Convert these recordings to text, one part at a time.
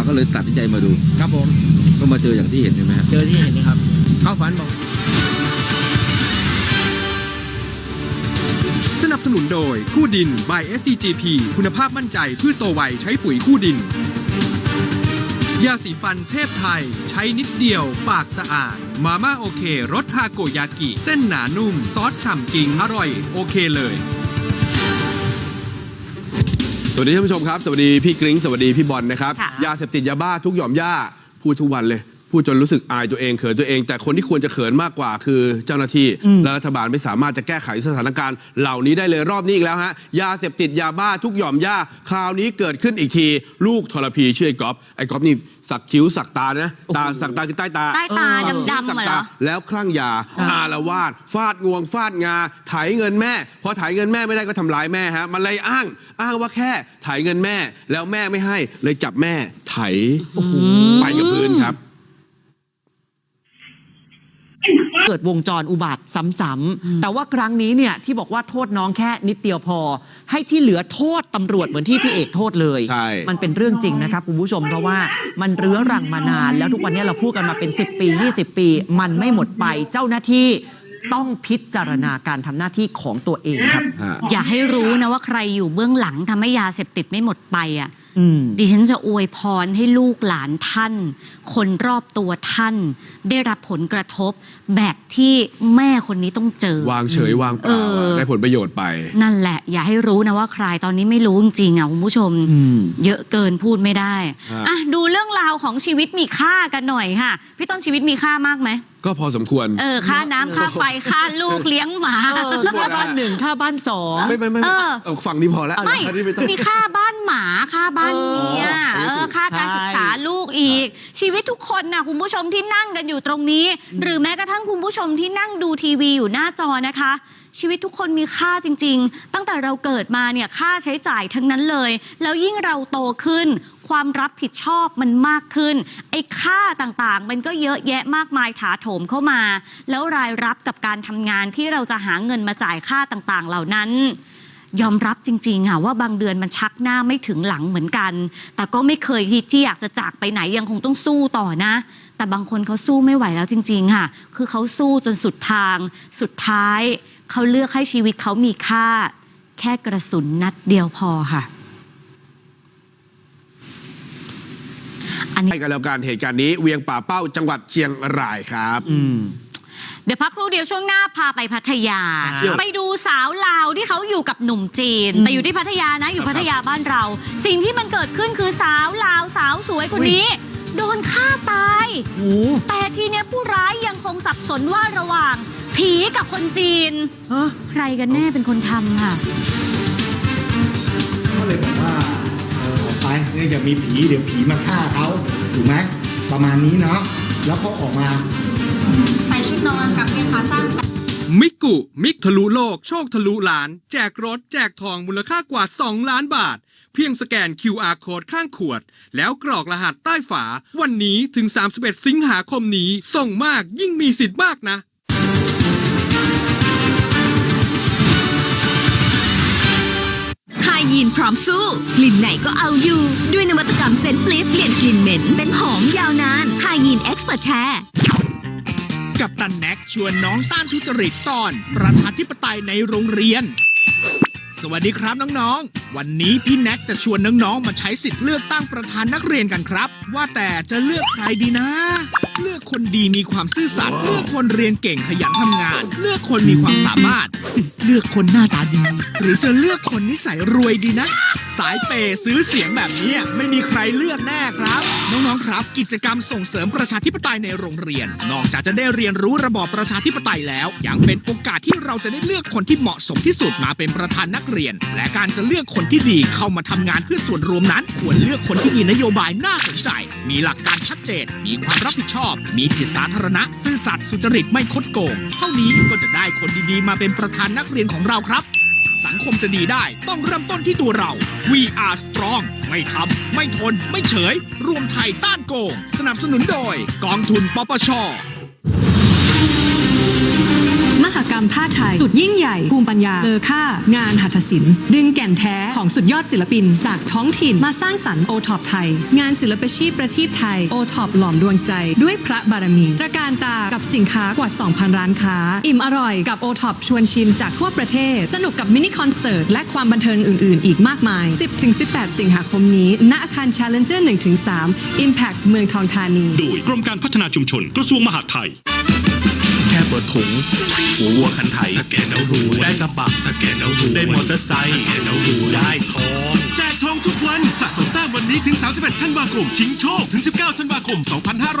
มาก็เลยตัดสินใจมาดู ครับผม ก็มาเจออย่างที่เห็นใช่ไหมฮะเจอที่เห็นนะครับ เข้าฝันบอก สนับสนุนโดยคู่ดิน by SCGP คุณภาพมั่นใจพืชโตไวใช้ปุ๋ยคู่ดิน ยาสีฟันเทพไทย ใช้นิดเดียว ปากสะอาด มาม่าโอเครสทาโกยากิ เส้นหนานุ่ม ซอสฉ่ำจริงอร่อย โอเคเลยส วัสดีท่านผู้ชมครับ สวัสดีพี่กริ้งสวัสดีพี่บอลนะครับค่ะยาเสพติดยาบ้าทุกหย่อมย่าพูดทุกวันเลย พูดจนรู้สึกอายตัวเองเขินตัวเอง แต่คนที่ควรจะเขินมากกว่าคือเจ้าหน้าที่ และรัฐบาลไม่สามารถจะแก้ไขสถานการณ์เหล่านี้ได้เลยรอบนี้อีกแล้วฮะยาเสพติดยาบ้าทุกหย่อมย่าคราวนี้เกิดขึ้นอีกที ลูกทรพีชื่อไอ้ก๊อฟไอ้ก๊อฟนี่สักคิ้วสักตานะตาสักตาคือใต้ตา ใต้ตาเออดำๆสักอะเหรตาอ แล้วคลั่งยาอารวาสฟาดงวงฟาดงาไถเงินแม่พอไถเงินแม่ไม่ได้ก็ทำร้ายแม่ฮะมันเลยอ้าง อ้างว่าแค่ไถเงินแม่แล้วแม่ไม่ให้เลยจับแม่ไถไปกับพื้นครับ เกิดวงจรอุบัติซ้ำๆแต่ว่าครั้งนี้เนี่ยที่บอกว่าโทษน้องแค่นิดเดียวพอ ให้ที่เหลือโทษตำรวจเหมือนที่พี่เอกโทษเลย ใช่ มันเป็นเรื่องจริงนะครับคุณผู้ชมเพราะว่ามันเรื้อรังมานาน แล้วทุกวันนี้เราพูดกันมาเป็น 10 ปี 20 ปี มันไม่หมดไปเจ้าหน้าที่ต้องพิจารณาการทำหน้าที่ของตัวเองครับ ฮะ อย่าให้รู้นะว่าใครอยู่เบื้องหลังทำให้ยาเสพติดไม่หมดไปอะอืม ดิฉันจะอวยพรให้ลูกหลานท่าน คนรอบตัวท่าน ได้รับผลกระทบแบบที่แม่คนนี้ต้องเจอ วางเฉยวางเปล่าเออได้ผลประโยชน์ไป นั่นแหละ อย่าให้รู้นะว่าใครตอนนี้ไม่รู้จริงๆอะคุณผู้ชมอืมเยอะเกินพูดไม่ได้ฮะอะดูเรื่องราวของชีวิตมีค่ากันหน่อยค่ะ พี่ต้นชีวิตมีค่ามากไหมก็พอสมควร เออ ค่าน้ำค่าไฟ ค่าลูกเลี้ยงหมาเออค่าบ้านหนึ่งค่าบ้านสองไม่ไม่ไม่เออเอาฝั่งนี้พอแล้วไม่อันนี้ไม่ต้องมีค่าบ้านหมา ค่าบ้านเมียเออเออค่าการศึกษาลูกอีก ชีวิตทุกคนนะคุณผู้ชมที่นั่งกันอยู่ตรงนี้ หรือแม้กระทั่งคุณผู้ชมที่นั่งดูทีวีอยู่หน้าจอนะคะ ชีวิตทุกคนมีค่าจริง ๆ ตั้งแต่เราเกิดมาเนี่ยค่าใช้จ่ายทั้งนั้นเลย แล้วยิ่งเราโตขึ้น ความรับผิดชอบมันมากขึ้น ไอ้ค่าต่างๆ มันก็เยอะแยะมากมายถาโถมเข้ามา แล้วรายรับกับการทำงานที่เราจะหาเงินมาจ่ายค่าต่างๆ เหล่านั้น ยอมรับจริงๆค่ะว่าบางเดือนมันชักหน้าไม่ถึงหลังเหมือนกัน แต่ก็ไม่เคยที่ที่อยากจะจากไปไหนยังคงต้องสู้ต่อนะ แต่บางคนเขาสู้ไม่ไหวแล้วจริง ๆ ค่ะ คือเขาสู้จนสุดทาง สุดท้ายเขาเลือกให้ชีวิตเขามีค่า แค่กระสุนนัดเดียวพอค่ะอันนี้ให้กันแล้วกันเหตุการณ์นี้เวียงป่าเป้าจังหวัดเชียงรายครับ อืม เดี๋ยวพักครู่เดียวช่วงหน้าพาไปพัทยา ครับไปดูสาวลาวที่เขาอยู่กับหนุ่มจีน แต่อยู่ที่พัทยานะ อยู่พัทยาบ้านเรา สิ่งที่มันเกิดขึ้นคือสาวลาวสาวสวยคนนี้ โดนฆ่าตายโอ้โหแต่ทีเนี้ยผู้ร้ายยังคงสับสนว่าระหว่าง ผีกับคนจีน ฮะ ใครกันแน่เป็นคนทำค่ะ ก็เลยบอกว่าเออออกไปเนี่ยอย่ามีผีเดี๋ยวผีมาฆ่าเขาถูกไหมประมาณนี้เนาะแล้วเขาออกมาใส่ชุด นอนกับเกงขาสั้นมิกุ มิกทะลุโลก โชคทะลุล้าน แจกรถ แจกทองมูลค่ากว่า 2 ล้านบาท เพียงสแกน QR code ข้างขวด แล้วกรอกรหัสใต้ฝา วันนี้ถึง 31 สิงหาคมนี้ ส่งมากยิ่งมีสิทธิ์มากนะ ไฮยีนพร้อมสู้ กลิ่นไหนก็เอาอยู่ ด้วยนวัตกรรมเซนฟลิสเปลี่ยนกลิ่นเหม็น เป็นหอมยาวนานไฮยีนเอ็กซ์เพรสแคร์ กับตันแน็กชวนน้องต้านทุจริตตอน ประชาธิปไตยในโรงเรียน สวัสดีครับน้องๆ วันนี้พี่แน็กจะชวนน้องๆ มาใช้สิทธิ์เลือกตั้งประธานนักเรียนกันครับ ว่าแต่จะเลือกใครดีนะ เลือกคนดีมีความซื่อสัตย์เลือกคนเรียนเก่งขยันทำงาน เลือกคนมีความสามารถ เลือกคนหน้าตาดี หรือจะเลือกคนนิสัยรวยดีนะ สายเปย์ซื้อเสียงแบบนี้ไม่มีใครเลือกแน่ครับ น้องๆครับ กิจกรรมส่งเสริมประชาธิปไตยในโรงเรียน นอกจากจะได้เรียนรู้ระบอบประชาธิปไตยแล้ว ยังเป็นโอกาสที่เราจะได้เลือกคนที่เหมาะสมที่สุดมาเป็นประธานนักเรียน และการจะเลือกคนที่ดีเข้ามาทำงานเพื่อส่วนรวมนั้น ควรเลือกคนที่มีนโยบายน่าสนใจ มีหลักการชัดเจน มีความรับผิดชอบ มีจิตสาธารณะ ซื่อสัตย์สุจริตไม่คดโกง เท่านี้ก็จะได้คนดีๆมาเป็นประธานนักเรียนของเราครับ สังคมจะดีได้ ต้องเริ่มต้นที่ตัวเรา We are strong ไม่ทำไม่ทน ไม่เฉย รวมไทยต้านโกง สนับสนุนโดย กองทุนปปช รมผ้าไทย สุดยิ่งใหญ่ภูมิปัญญาเลอค่า งานหัตถศิลป์ ดึงแก่นแท้ของสุดยอดศิลปิน จากท้องถิ่นมาสร้างสรรค์โอท็อปไทย งานศิลปชีพประทีปไทยโอท็อปหลอมดวงใจด้วยพระบารมีตระการตากับสินค้ากว่า 2,000 ร้านค้า อิ่มอร่อยกับโอท็อปชวนชิมจากทั่วประเทศ สนุกกับมินิคอนเสิร์ตและความบันเทิงอื่น ๆ อีกมากมาย 10-18 สิงหาคมนี้ณอาคาร Challenger 1-3 Impact เมืองทองธานี โดยกรมการพัฒนาชุมชนกระทรวงมหาดไทย แค่เปิดถุงหัววัวคันไถสแกนแล้วรวยได้กระบะสแกนแล้วรวยได้มอเตอร์ไซค์สแกนแล้วรวยได้ทองแจกทองทุกวันสะสมแต้มวันนี้ถึง 31 ธันวาคม ชิงโชค ถึง 19 ธันวาคม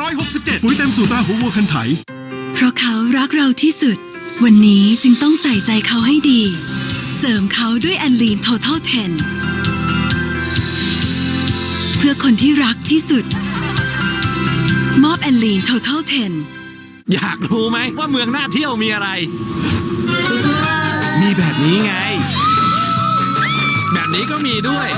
2567 ปุ๋ยเต็มสูตราหัววัวคันไถ เพราะเขารักเราที่สุด วันนี้จึงต้องใส่ใจเขาให้ดี เสริมเขาด้วยแอนลีน Total 10 เพื่อคนที่รักที่สุด มอบแอนลีน Total 10 อยากรู้ไหมว่าเมืองน่าเที่ยวมีอะไร มีแบบนี้ไง แบบนี้ก็มีด้วย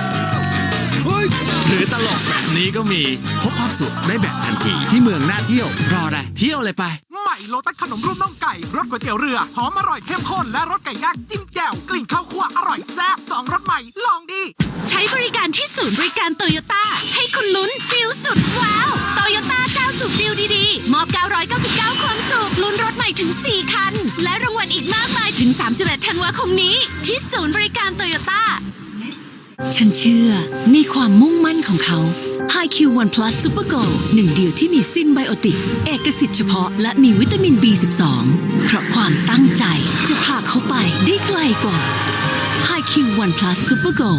หรือตลกแบบนี้ก็มีพบความสุขได้แบบทันทีที่เมืองน่าเที่ยว รออะไรเที่ยวเลยไป ใหม่โลตัสขนมรูปน่องไก่รสก๋วยเตี๋ยวเรือหอมอร่อยเข้มข้นและรสไก่ย่างจิ้มแจ่วกลิ่นข้าวคั่วอร่อยแซ่บสองรสใหม่ลองดี ใช้บริการที่ศูนย์บริการโตโยต้าให้คุณลุ้นฟิลสุดว้าวโตโยต้าก้าวสู่ฟิลดีๆมอบ 999 ความสุขลุ้นรถใหม่ถึง 4 คัน และรางวัลอีกมากมายถึง 31 ธันวาคมนี้ ที่ศูนย์บริการโตโยต้า ฉันเชื่อในความมุ่งมั่นของเขา HiQ One Plus Super Go หนึ่งเดียวที่มีซินไบโอติก เอกสิทธิ์เฉพาะและมีวิตามิน B12 เพราะความตั้งใจจะพาเขาไปได้ไกลกว่า HiQ One Plus Super Go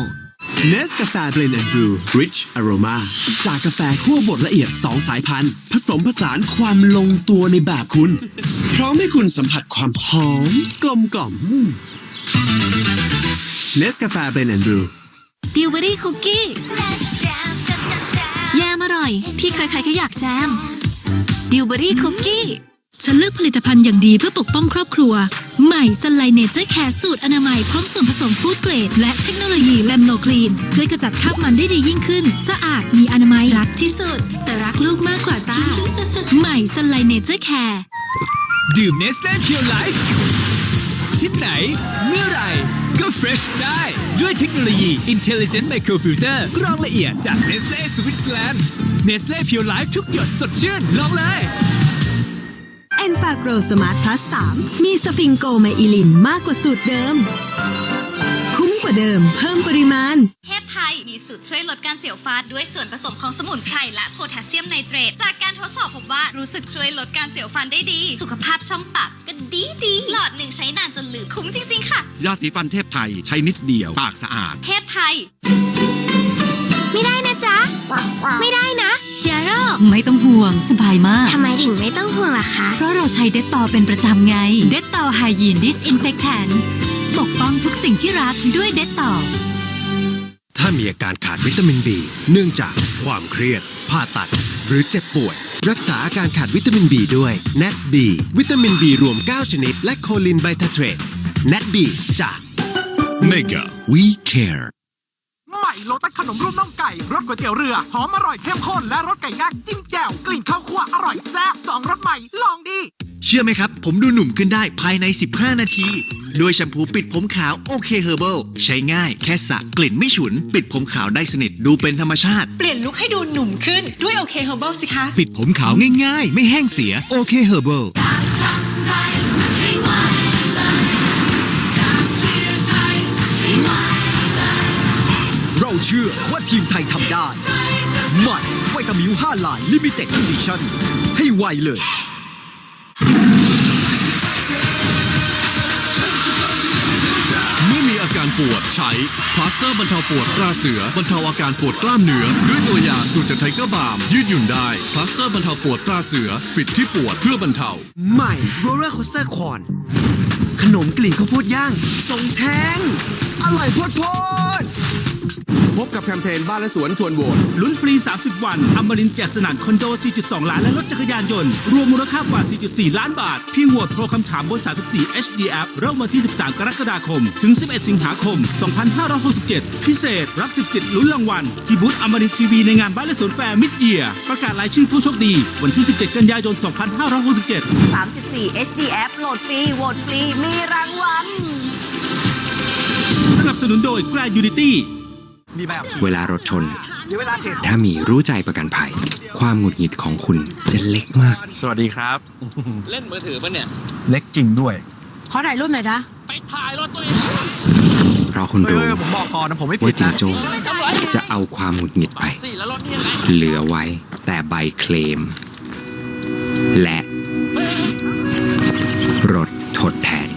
เนสกาแฟเบรนด์บรู Rich Aroma จากกาแฟคั่วบดละเอียด 2 สายพันธุ์ ผสมผสานความลงตัวในแบบคุณ พร้อมให้คุณสัมผัสความหอม กลมกล่อมเนสกาแฟเบรนด์บรู ดิวเบอรี่คุกกี้แยมอร่อย ที่ใครๆก็อยากแจมดิวเบอรี่คุกกี้ฉันเลือกผลิตภัณฑ์อย่างดีเพื่อปกป้องครอบครัว ใหม่สไลเนเจอร์แคร์สูตรอนามัย พร้อมส่วนผสมฟู้ดเกรด และเทคโนโลยีแลมโนคลีน ช่วยกระจัดคราบมันได้ดียิ่งขึ้น สะอาดมีอนามัยรักที่สุด แต่รักลูกมากกว่าจ้า ใหม่สไลเนเจอร์แคร์ดื่มเนสเล่เพียวไลฟ์ที่ไหน เมื่อไหร่ ก็เฟรชได้ ด้วยเทคโนโลยี Intelligent Microfilter กรองละเอียดจาก Nestle Switzerland Nestle Pure Life ทุกหยดสดชื่นลองเลยแอนฟาโกรสมาร์ทพลัส3มีสฟิงโกไมอิลินมากกว่าสูตรเดิม ว่าเดิม เพิ่มปริมาณ เทพไทยมีสูตรช่วยลดการเสียวฟันด้วยส่วนผสมของสมุนไพรและโพแทสเซียมไนเตรต จากการทดสอบพบว่ารู้สึกช่วยลดการเสียวฟันได้ดี สุขภาพช่องปากก็ดีดีหลอดหนึ่งใช้นานจนเหลือคุ้มจริง ๆ ค่ะ ยาสีฟันเทพไทยใช้นิดเดียวปากสะอาด เทพไทย ไม่ได้นะจ๊ะ ไม่ได้นะเชียโร่ไม่ต้องห่วงสบายมาก ทำไมถึงไม่ต้องห่วงล่ะคะ เพราะเราใช้เดตตอเป็นประจำไง เดตตอไฮยีนดิสอินเฟคแทน ปกป้องทุกสิ่งที่รักด้วยเดตตอถ้ามีอาการขาดวิตามิน B เนื่องจากความเครียด ผ่าตัด หรือเจ็บป่วย รักษาอาการขาดวิตามิน B ด้วย NAT B วิตามิน B รวม 9 ชนิด และโคลินไบทาเทรต NAT B จาก Mega We Care ใหม่โลตัสขนมรูปน่องไก่รสก๋วยเตี๋ยวเรือหอมอร่อยเข้มข้นและรสไก่ย่างจิ้มแจ่วกลิ่นข้าวคั่วอร่อยแซ่บสองรสใหม่ลองดี เชื่อไหมครับ ผมดูหนุ่มขึ้นได้ภายใน 15 นาทีด้วยแชมพูปิดผมขาวโอเคเฮอร์เบิลใช้ง่ายแค่สระกลิ่นไม่ฉุน ปิดผมขาวได้สนิทดูเป็นธรรมชาติ เปลี่ยนลุคให้ดูหนุ่มขึ้นด้วยโอเคเฮอร์เบิลสิคะ ปิดผมขาวง่ายๆ ไม่แห้งเสียโอเคเฮอร์เบิลเราเชื่อว่าทีมไทยทำได้ใหม่ไวตามิว5ลายลิมิเต็ดอีดิชั่นให้ไวเลย เมื่อมีอาการปวดใช้พลาสเตอร์บรรเทาปวดตราเสือบรรเทาอาการปวดกล้ามเนื้อด้วยตัวยาสูตรจากไทเกอร์บาม ยืดหยุ่นได้พลาสเตอร์บรรเทาปวดตราเสือปิดที่ปวดเพื่อบรรเทา ใหม่โรลเลอร์โคสเตอร์คอนขนมกลิ่นข้าวโพดย่างทรงแทง อร่อยโพดโพด พบกับแคมเปญบ้านและสวนชวนโหวตลุ้นฟรี 30 วันอมรินทร์แจกสนานคอนโด 4.2 ล้าน และรถจักรยานยนต์ รวมมูลค่ากว่า 4.4 ล้านบาท เพียงโหวตโทรคำถามบน 34 HD App เริ่มวันที่ 13 กรกฎาคม ถึง 11 สิงหาคม 2567 พิเศษ รับสิทธิ์สิทธิ์ลุ้นรางวัลที่บูธอมรินทีวีในงานบ้านและสวนแฟร์มิดเยียประกาศรายชื่อผู้โชคดี วันที่ 17 กันยายน 2567 34 HD App โหลดฟรีโหวตฟรีมีรางวัลสนับสนุนโดย Grand Unity เวลารถชน ถ้ามีรู้ใจประกันภัย ความหงุดหงิดของคุณจะเล็กมาก สวัสดีครับ เล่นมือถือปะเนี่ย เล็กจริงด้วย ขอถ่ายรูปหน่อยนะเพราะคุณรู้เออผมบอกก่อนนะผมไม่ผิว่าดจิงนะโจ้จะเอาความหงุดหงิดไป เหลือไว้แต่ใบเคลม และรถทดแทน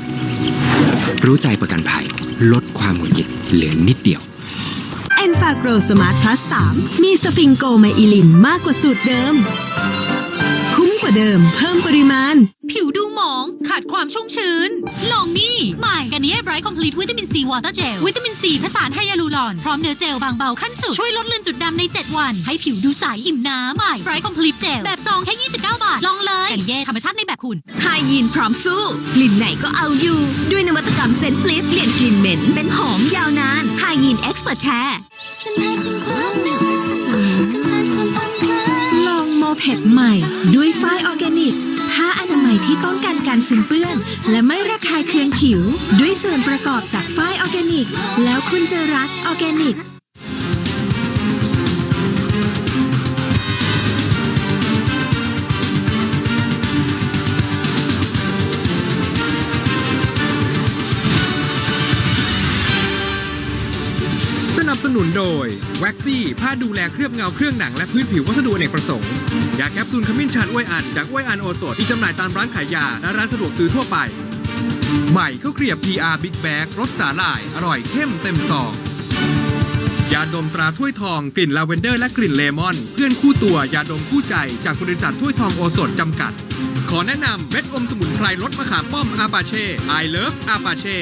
รู้ใจประกันภัย ลดความหงุดหงิดเหลือนิดเดียวแอน ฟาโกรสมาร์ทพลัส 3 มีสฟิงโกไมอิลินมากกว่าสูตรเดิม คุ้มกว่าเดิม เพิ่มปริมาณ ผิวดูหมอง ขาดความชุ่มชื้น ลองนี่ใหม่กันนี้ไบรท์คอมพลีทวิตามินซีวอเตอร์เจล วิตามินซีผสานไฮยาลูรอน พร้อมเนื้อเจลบางเบาขั้นสุด ช่วยลดเลือนจุดดำใน 7 วัน ให้ผิวดูใสอิ่มน้ำใหม่ไบรท์คอมพลีทเจล แบบซองแค่ 29 บาท ลองเลยกันเย่ธรรมชาติในแบบคุณไฮยีนพร้อมสู้ กลิ่นไหนก็เอาอยู่ ด้วยนวัตกรรมเซนฟลิสเปลี่ยนกลิ่นเหม็นเป็นหอมยาวนานไฮยีนเอ็กซ์เพรสแคร์ ลองโมเพ็ดใหม่ ด้วยฝ้ายออร์แกนิก ผ้าอนามัยที่ป้องกันการซึมเปื้อน และไม่ระคายเคืองผิว ด้วยส่วนประกอบจากฝ้ายออร์แกนิก แล้วคุณจะรักออร์แกนิก นับสนุนโดยแว็กซี่ผ้าดูแลเคลือบเงาเครื่องหนังและพื้นผิววัสดุอเนกประสงค์ ยาแคปซูลขมิ้นชันอ้วยอัน จากอ้วยอันโอสถที่จำหน่ายตามร้านขายยา และร้านสะดวกซื้อทั่วไป ใหม่ข้าวเกรียบ PR Big Bag รสสาหร่าย อร่อยเข้มเต็มซองยาดมตราถ้วยทองกลิ่นลาเวนเดอร์และกลิ่นเลมอน เพื่อนคู่ตัวยาดมคู่ใจจากบริษัทถ้วยทองโอสถจำกัด ขอแนะนำเม็ดอมสมุนไพรรสมะขามป้อมอาปาเช่ I love อาปาเช่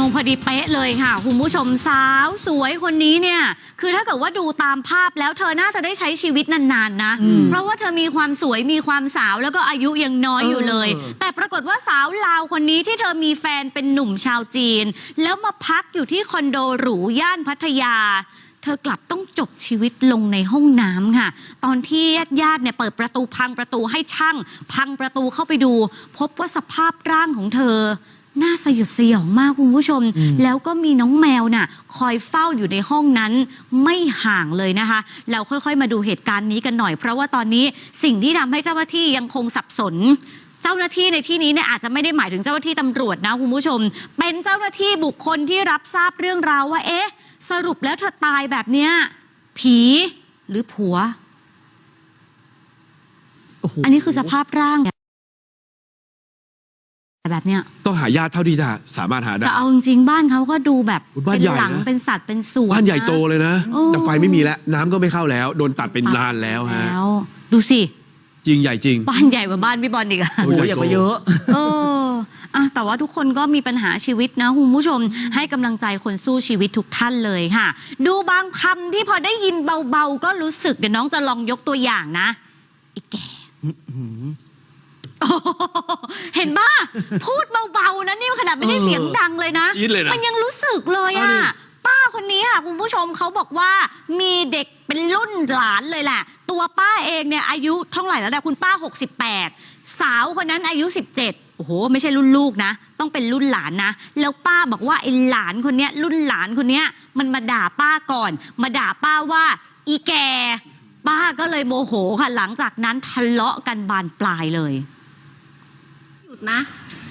มงพอดีเป๊ะเลยค่ะ คุณผู้ชมสาวสวยคนนี้เนี่ย คือถ้าเกิดว่าดูตามภาพแล้วเธอน่าจะได้ใช้ชีวิตนานๆนะ เพราะว่าเธอมีความสวยมีความสาวแล้วก็อายุยังน้อยอยู่เลยเออแต่ปรากฏว่าสาวลาวคนนี้ที่เธอมีแฟนเป็นหนุ่มชาวจีน แล้วมาพักอยู่ที่คอนโดหรูย่านพัทยาเธอกลับต้องจบชีวิตลงในห้องน้ำค่ะ ตอนที่ญาติๆเนี่ยเปิดประตูพังประตูให้ช่าง พังประตูเข้าไปดู พบว่าสภาพร่างของเธอ น่าสยดสยองมากคุณผู้ชม แล้วก็มีน้องแมวน่ะ คอยเฝ้าอยู่ในห้องนั้นไม่ห่างเลยนะคะ เราค่อยๆ มาดูเหตุการณ์นี้กันหน่อย เพราะว่าตอนนี้สิ่งที่ทำให้เจ้าหน้าที่ยังคงสับสนเจ้าหน้าที่ในที่นี้เนี่ยอาจจะไม่ได้หมายถึงเจ้าหน้าที่ตำรวจนะคุณผู้ชม เป็นเจ้าหน้าที่บุคคลที่รับทราบเรื่องราวว่า เอ๊ะ สรุปแล้วเธอตายแบบเนี้ยผีหรือผัวโอ้โหอันนี้คือสภาพร่าง แบบเนี้ยต้องหาญาติเท่าที่จะสามารถหาได้ แต่เอาจริงๆบ้านเขาก็ดูแบบบ้านเป็นใหญ่หลังนะ เป็นสัตว์เป็นส่วนบ้านใหญ่โตะเลยนะ โอ้แต่ไฟไม่มีแล้ว น้ำก็ไม่เข้าแล้ว โดนตัดเป็นนานแล้วฮะ แล้ว ดูสิ จริงใหญ่จริง บ้านใหญ่กว่าบ้านพี่บอลอีกอะ โอ้โหอย่าไปเยอะ เอออะแต่ว่าทุกคนก็มีปัญหาชีวิตนะคุณผู้ชม ให้กำลังใจคนสู้ชีวิตทุกท่านเลยค่ะ ดูบางคำที่พอได้ยินเบาๆ ก็รู้สึกเดี๋ยวน้องจะลองยกตัวอย่างนะอีแก่โอ้โห เห็นป่ะพูดเบาๆนะนี่ขนาดไม่ได้เสียงดังเลยนะ จี๊ดเลยนะ มันยังรู้สึกเลยเอาอะดิป้าคนนี้ค่ะคุณผู้ชมเขาบอกว่ามีเด็กเป็นรุ่นหลานเลยแหละ ตัวป้าเองเนี่ยอายุเท่าไหร่แล้วเนี่ยคุณป้า 68 สาวคนนั้นอายุ 17 โอ้โห ไม่ใช่รุ่นลูกนะ ต้องเป็นรุ่นหลานนะ แล้วป้าบอกว่าไอ้หลานคนเนี้ยรุ่นหลานคนเนี้ยมันมาด่าป้าก่อน มาด่าป้าว่าอีแก ป้าก็เลยโมโหค่ะหลังจากนั้นทะเลาะกันบานปลายเลยหยุด นะ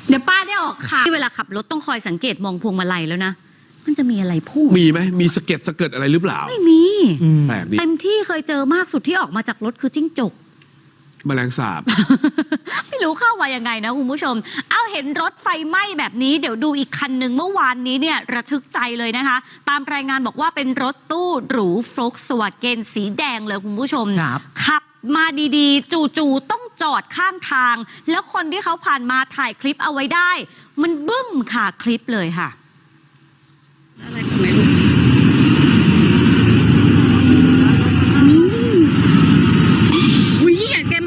เดี๋ยวป้าได้ออกข่าวที่เวลาขับรถต้องคอยสังเกตมองพวงมาลัยแล้วนะ มันจะมีอะไรพุ่งมีไหมมีสะเก็ดสะเกิดอะไรหรือเปล่าไม่มี แปลกดีเต็มที่เคยเจอมากสุดที่ออกมาจากรถคือจิ้งจก แมลงสาบ ไม่รู้เข้ามายังไงนะคุณผู้ชม เอาเห็นรถไฟไหม้แบบนี้ เดี๋ยวดูอีกคันหนึ่งเมื่อวานนี้เนี่ยระทึกใจเลยนะคะ ตามรายงานบอกว่าเป็นรถตู้หรูฟลกสวาเกนสีแดงเลยคุณผู้ชม ครับ ขับ มาดีๆ จู่ๆต้องจอดข้างทาง แล้วคนที่เขาผ่านมาถ่ายคลิปเอาไว้ได้ มันบึ้มค่ะคลิปเลยค่ะ อะไรขอไหลูก